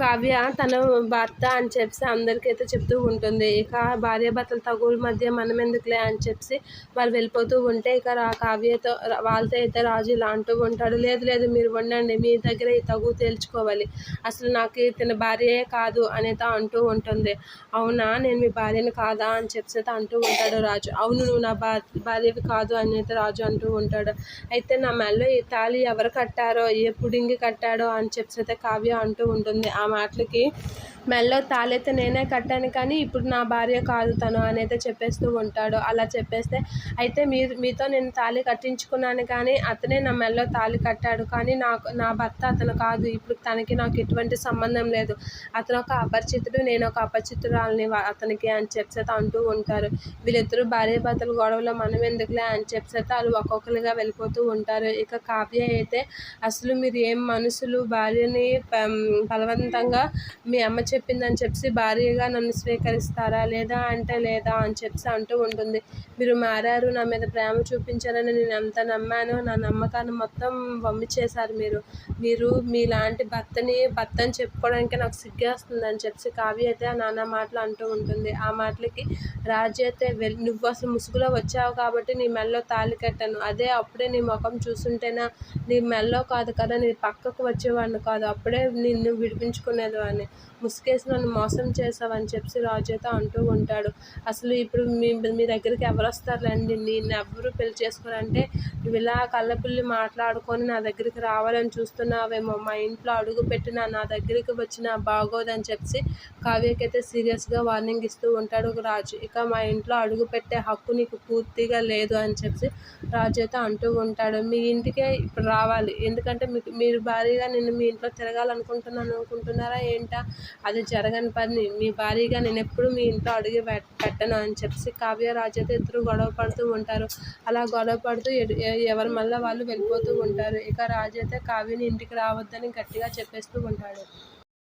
కావ్య తన భర్త అని చెప్పి అందరికైతే చెప్తూ ఉంటుంది. ఇక భార్య భర్తల తగుల మధ్య మనం ఎందుకులే అని చెప్పి వాళ్ళు వెళ్ళిపోతూ ఉంటే ఇక రా కావ్యతో వాళ్ళతో అయితే రాజు ఇలా అంటూ ఉంటాడు. లేదు లేదు మీరు ఉండండి మీ దగ్గర ఈ తగు తేల్చుకోవాలి. అసలు నాకు తన భార్యే కాదు అనేది అంటూ ఉంటుంది. అవునా? నేను మీ భార్యని కాదా అని చెప్పి అంటూ ఉంటాడు రాజు. అవును నువ్వు నా భార్యవి కాదు అని అయితే రాజు అంటూ ఉంటాడు. అయితే నా మెల్లో ఈ తాళి ఎవరు కట్టారో ఏ పుడింగి కట్టాడో అని చెప్పి అయితే కావ్య అంటూ ఉంటుంది. ఆ మాటలకి మెల్లో తాళైతే నేనే కట్టాను కానీ ఇప్పుడు నా భార్య కాదు తను అని అయితే చెప్పేస్తూ ఉంటాడు. అలా చెప్పేస్తే అయితే మీరు మీతో నేను తాళి కట్టించుకున్నాను కానీ అతనే నా మెల్లో తాళి కట్టాడు కానీ నాకు నా భర్త అతను కాదు. ఇప్పుడు తనకి నాకు ఎటువంటి సంబంధం లేదు. అతను ఒక అపరిచితుడు నేను ఒక అపరిచితురాలని అతనికి అని చెప్పేత అంటూ ఉంటారు. వీళ్ళిద్దరూ భార్య భర్తలు గొడవలో మనం ఎందుకులే అని చెప్పేత వాళ్ళు ఒక్కొక్కరుగా వెళ్ళిపోతూ ఉంటారు. ఇక కావ్య అయితే అసలు మీరు ఏం మనుషులు భార్యని బలవంతంగా మీ అమ్మ చెప్పిందని చెప్పి భార్యగా నన్ను స్వీకరిస్తారా? లేదా అంటే లేదా అని చెప్పి అంటూ ఉంటుంది. మీరు మారారు నా మీద ప్రేమ చూపించారని నేను ఎంత నమ్మానో నా నమ్మకాన్ని మొత్తం పంపించేశారు మీరు. మీరు మీలాంటి భర్తని భర్త అని చెప్పుకోవడానికి నాకు సిగ్గేస్తుంది అని చెప్పి కావ్య అయితే ఆ నాన్న మాటలు అంటూ ఉంటుంది. ఆ మాటలకి రాజు అయితే వెల్ నువ్వు అసలు ముసుగులో వచ్చావు కాబట్టి నీ మెల్లో తాళి కట్టాను. అదే అప్పుడే నీ ముఖం చూసుంటేనా? నీ మెల్లో కాదు కదా నీ పక్కకు వచ్చేవాడిని కాదు. అప్పుడే నిన్ను విడిపించుకునేది వాడిని. ముసు కేసు నన్ను మోసం చేసావని చెప్పి రాజేత అంటూ ఉంటాడు. అసలు ఇప్పుడు మీ మీ దగ్గరికి ఎవరు వస్తారులేండి? నేను ఎవరు పెళ్ళి చేసుకోరంటే నువ్వు ఇలా కళ్ళపిల్లి మాట్లాడుకొని నా దగ్గరికి రావాలని చూస్తున్నావేమో మా ఇంట్లో అడుగు పెట్టిన నా దగ్గరికి వచ్చిన బాగోదని చెప్పి కావ్యకైతే సీరియస్గా వార్నింగ్ ఇస్తూ ఉంటాడు ఒక రాజు. ఇక మా ఇంట్లో అడుగు పెట్టే హక్కు నీకు పూర్తిగా లేదు అని చెప్పి రాజు అయితే అంటూ ఉంటాడు. మీ ఇంటికే ఇప్పుడు రావాలి. ఎందుకంటే మీకు మీరు భారీగా నేను మీ ఇంట్లో తిరగాలనుకుంటున్నాను అనుకుంటున్నారా ఏంటా? అది జరగని పని. మీ భారీగా నేను ఎప్పుడు మీ ఇంట్లో అడుగు పెట్టను అని చెప్పి కావ్య రాజు అయితే ఇద్దరు గొడవ పడుతూ ఉంటారు. అలా గొడవ పడుతూ ఎ- ఎవరి మళ్ళీ వాళ్ళు వెళ్ళిపోతూ ఉంటారు. ఇక రాజైతే అయితే కావ్యని ఇంటికి రావద్దని గట్టిగా చెప్పేస్తూ ఉంటాడు.